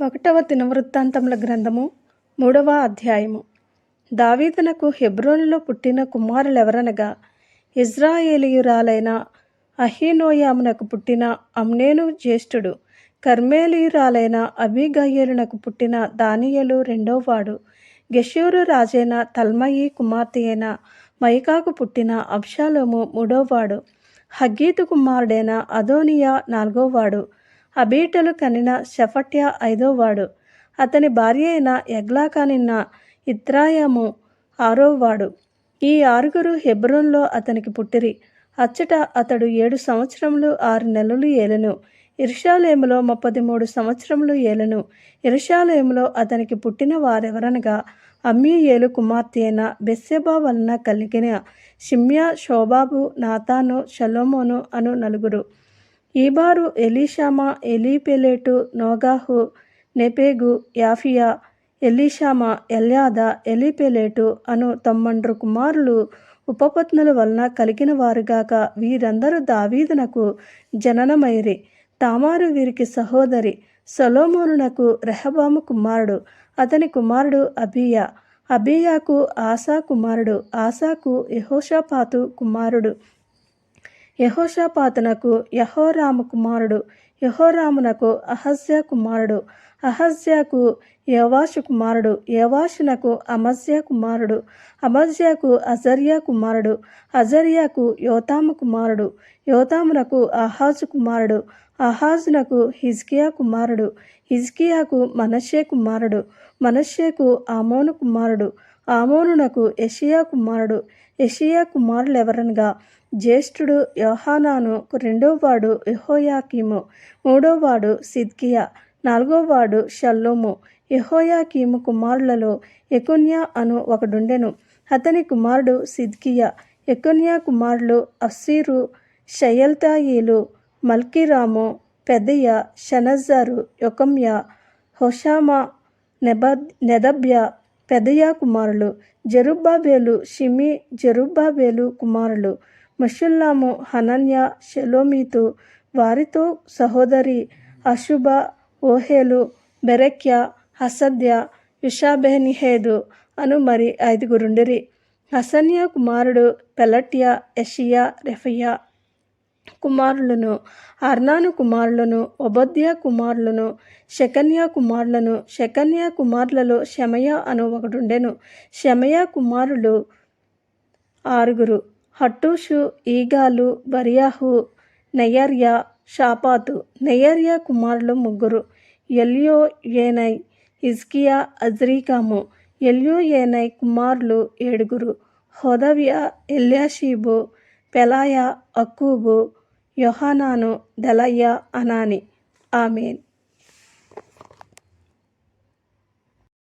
ఒకటవ దినవృత్తాంతముల గ్రంథము మూడవ అధ్యాయము. దావీదనకు హెబ్రోనులో పుట్టిన కుమారులెవరనగా ఇజ్రాయేలీయురాలైన అహీనోయామునకు పుట్టిన అమ్నేను జ్యేష్ఠుడు కర్మేలీయురాలైన అబీగయ్యేలునకు పుట్టిన దానియలు రెండోవాడు గెషూరు రాజైన తల్మయి కుమార్తె అయిన మైకాకు పుట్టిన అబ్షాలోము మూడోవాడు హగ్గీతు కుమారుడైన అదోనియా నాలుగోవాడు అబీటలు కనిన షఫట్య ఐదోవాడు అతని భార్య అయిన ఎగ్లాకానిన్న ఇత్రాయము ఆరోవాడు ఈ ఆరుగురు హెబ్రోన్లో అతనికి పుట్టిరి. అచ్చట అతడు ఏడు సంవత్సరములు ఆరు నెలలు ఏలెను. ఇర్షాలేములో ముప్పది మూడు సంవత్సరములు ఏలెను. ఇర్షాలేములో అతనికి పుట్టిన వారెవరనగా అమ్మీయేలు కుమార్తె అయిన బెస్సెబా వలన కలిగిన షిమ్యా షోబాబు నాతాను షలోమోను అను నలుగురు. ఈబారు ఎలీషామా ఎలీపెలేటు నోగాహు నెపేగు యాఫియా ఎలీషామా ఎల్యాద ఎలీపెలేటు అను తమ్మండ్రు కుమారులు ఉపపత్నుల వలన కలిగిన వారుగాక వీరందరూ దావీదునకు జననమైరి. తామారు వీరికి సహోదరి సొలోమోనునకు రెహబాము కుమారుడు. అతని కుమారుడు అబియా. అబియాకు ఆసా కుమారుడు. ఆసాకు యహోషాపాతు కుమారుడు. యహోషాపాతనకు యహోరాము కుమారుడు యహోరామునకు అహజ్యా కుమారుడు అహజ్యాకు యవాషు కుమారుడు యవాషునకు అమజ్యా కుమారుడు అమజ్యాకు అజర్యా కుమారుడు అజర్యాకు యోతాము కుమారుడు యోతామునకు అహాజు కుమారుడు అహాజునకు హిజ్కియా కుమారుడు హిజ్కియాకు మనషే కుమారుడు మనషేకు ఆమోను కుమారుడు ఆమోనునకు యషియా కుమారుడు. యషియా కుమారులు ఎవరనగా జ్యేష్ఠుడు యోహానాను రెండోవాడు యహోయాకీము మూడోవాడు సిద్కియా నాలుగోవాడు షల్లోము. యహోయాకీము కుమారులలో ఎకున్యా అను ఒకడుండెను. అతని కుమారుడు సిద్కియా ఎకున్యా కుమారులు అస్సీరు షయల్తాయిలు మల్కిరాము పెదయ్య షనజారు యొకమ్య హోషామా నెబ నెదబ్య పెదయా కుమారులు జరుబ్బాబేలు షిమి జరుబ్బాబేలు కుమారులు మషుల్లాము హనన్య షెలోమీతు వారితో సహోదరి అశుభ ఓహేలు బెరెక్య హసద్య యుషాబెనిహేదు అను మరి ఐదుగురుండిరి. హసన్య కుమారుడు పెలట్య యషియా రెఫయా కుమారులను అర్నాను కుమారులను ఒబద్య కుమారులను శకన్య కుమారులను శకన్య కుమారులలో శమయ అను ఒకడుండెను. శమయ కుమారులు ఆరుగురు. హట్టూషు ఈగాలు బరియాహు నెయర్య షాపాతు. నెయర్య కుమారులు ముగ్గురు. ఎల్యో ఏనై ఇజ్కియా అజ్రీకాము. ఎల్యో ఏనై కుమారులు ఏడుగురు. Hodaviah Eliashib Pelaiah Akkub Johanan Delaiah Anani. Amen.